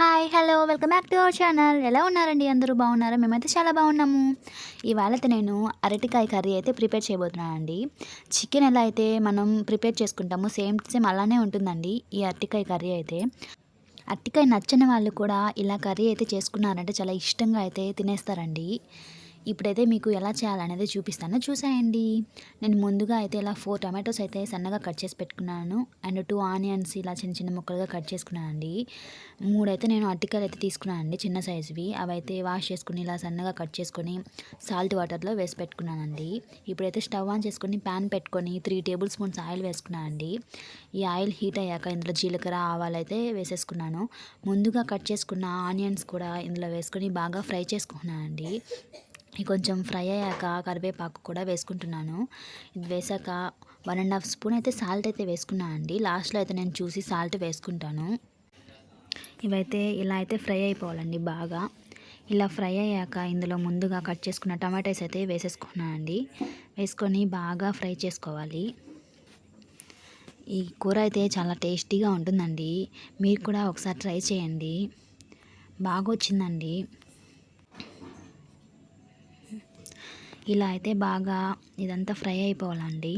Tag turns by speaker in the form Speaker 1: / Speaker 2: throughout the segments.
Speaker 1: Hi hello welcome back to our channel ఎలా ఉన్నారండి? అందరూ బాగున్నారా? మేమైతే చాలా బాగున్నాము. ఇవాళ అయితే నేను అరటికాయ కర్రీ అయితే ప్రిపేర్ చేయబోతున్నానండి. చికెన్ ఎలా అయితే మనం ప్రిపేర్ చేసుకుంటాము సేమ్ సేమ్ అలానే ఉంటుందండి ఈ అరటికాయ కర్రీ అయితే. అరటికాయ నచ్చని వాళ్ళు కూడా ఇలా కర్రీ అయితే చేసుకున్నారంటే చాలా ఇష్టంగా అయితే తినేస్తారండి. ఇప్పుడైతే మీకు ఎలా చేయాలనేది చూపిస్తాను. చూసేయండి. నేను ముందుగా అయితే ఇలా ఫోర్ టమాటోస్ అయితే సన్నగా కట్ చేసి పెట్టుకున్నాను. అండ్ టూ ఆనియన్స్ ఇలా చిన్న చిన్న ముక్కలుగా కట్ చేసుకున్నాను అండి మూడైతే నేను అరటికాయలు అయితే తీసుకున్నాను అండి చిన్న సైజువి అవి అయితే వాష్ చేసుకుని ఇలా సన్నగా కట్ చేసుకొని సాల్ట్ వాటర్లో వేసి పెట్టుకున్నానండి. ఇప్పుడైతే స్టవ్ ఆన్ చేసుకొని ప్యాన్ పెట్టుకొని త్రీ టేబుల్ స్పూన్స్ ఆయిల్ వేసుకున్నానండి. ఈ ఆయిల్ హీట్ అయ్యాక ఇందులో జీలకర్ర ఆవాలు అయితే వేసేసుకున్నాను. ముందుగా కట్ చేసుకున్న ఆనియన్స్ కూడా ఇందులో వేసుకొని బాగా ఫ్రై చేసుకున్నానండి కొంచెం ఫ్రై అయ్యాక కరివేపాకు కూడా వేసుకుంటున్నాను. ఇది వేసాక వన్ అండ్ హాఫ్ స్పూన్ అయితే సాల్ట్ అయితే వేసుకున్నాను అండి. లాస్ట్లో అయితే నేను చూసి సాల్ట్ వేసుకుంటాను. ఇవైతే ఇలా అయితే ఫ్రై అయిపోవాలండి బాగా. ఇలా ఫ్రై అయ్యాక ఇందులో ముందుగా కట్ చేసుకున్న టమాటాస్ అయితే వేసేసుకున్నాను అండి. వేసుకొని బాగా ఫ్రై చేసుకోవాలి. ఈ కూర అయితే చాలా టేస్టీగా ఉంటుందండి. మీరు కూడా ఒకసారి ట్రై చేయండి. బాగా వచ్చిందండి ఇలా అయితే బాగా ఇదంతా ఫ్రై అయిపోవాలండి.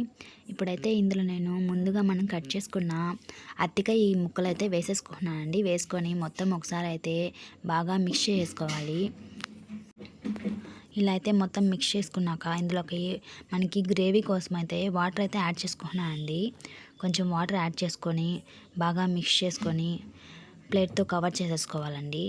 Speaker 1: ఇప్పుడైతే ఇందులో నేను ముందుగా మనం కట్ చేసుకున్న అత్తిక ఈ ముక్కలు అయితే వేసేసుకున్నానండి వేసుకొని మొత్తం ఒకసారి అయితే బాగా మిక్స్ చేసుకోవాలి. ఇలా అయితే మొత్తం మిక్స్ చేసుకున్నాక ఇందులోకి మనకి గ్రేవీ కోసం అయితే వాటర్ అయితే యాడ్ చేసుకున్నానండి కొంచెం వాటర్ యాడ్ చేసుకొని బాగా మిక్స్ చేసుకొని ప్లేట్తో కవర్ చేసేసుకోవాలండి.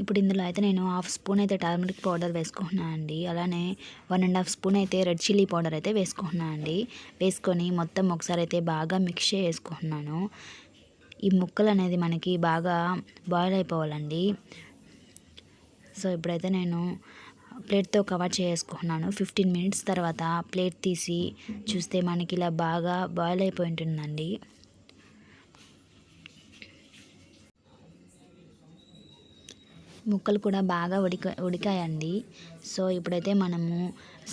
Speaker 1: ఇప్పుడు ఇందులో అయితే నేను హాఫ్ స్పూన్ అయితే టర్మరిక్ పౌడర్ వేసుకుంటున్నాను అండి. అలానే వన్ అండ్ హాఫ్ స్పూన్ అయితే రెడ్ చిల్లీ పౌడర్ అయితే వేసుకుంటున్నాను అండి. వేసుకొని మొత్తం ఒకసారి అయితే బాగా మిక్స్ చేసుకుంటున్నాను. ఈ ముక్కలు అనేది మనకి బాగా బాయిల్ అయిపోవాలండి. సో ఇప్పుడైతే నేను ప్లేట్తో కవర్ చేసుకుంటున్నాను. ఫిఫ్టీన్ మినిట్స్ తర్వాత ప్లేట్ తీసి చూస్తే మనకి ఇలా బాగా బాయిల్ అయిపోయి ఉంటుందండి. ముక్కలు కూడా బాగా ఉడిక ఉడికాయండి. సో ఇప్పుడైతే మనము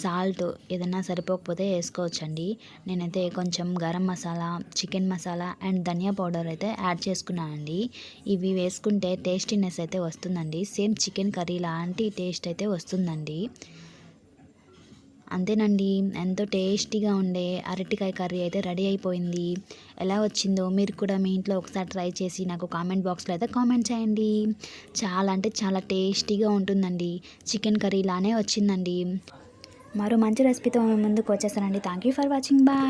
Speaker 1: సాల్ట్ ఏదైనా సరిపోకపోతే వేసుకోవచ్చండి. నేనైతే కొంచెం గరం మసాలా చికెన్ మసాలా అండ్ ధనియా పౌడర్ అయితే యాడ్ చేసుకున్నానండి. ఇవి వేసుకుంటే టేస్టీనెస్ అయితే వస్తుందండి. సేమ్ చికెన్ కర్రీ లాంటి టేస్ట్ అయితే వస్తుందండి. అంతేనండి. ఎంతో టేస్టీగా ఉండే అరటికాయ కర్రీ అయితే రెడీ అయిపోయింది. ఎలా వచ్చిందో మీరు కూడా మీ ఇంట్లో ఒకసారి ట్రై చేసి నాకు కామెంట్ బాక్స్లో అయితే కామెంట్ చేయండి. చాలా అంటే చాలా టేస్టీగా ఉంటుందండి. చికెన్ కర్రీ ఇలానే వచ్చిందండి. మరో మంచి రెసిపీతో ముందుకు వచ్చేసానండి thank you for watching. Bye.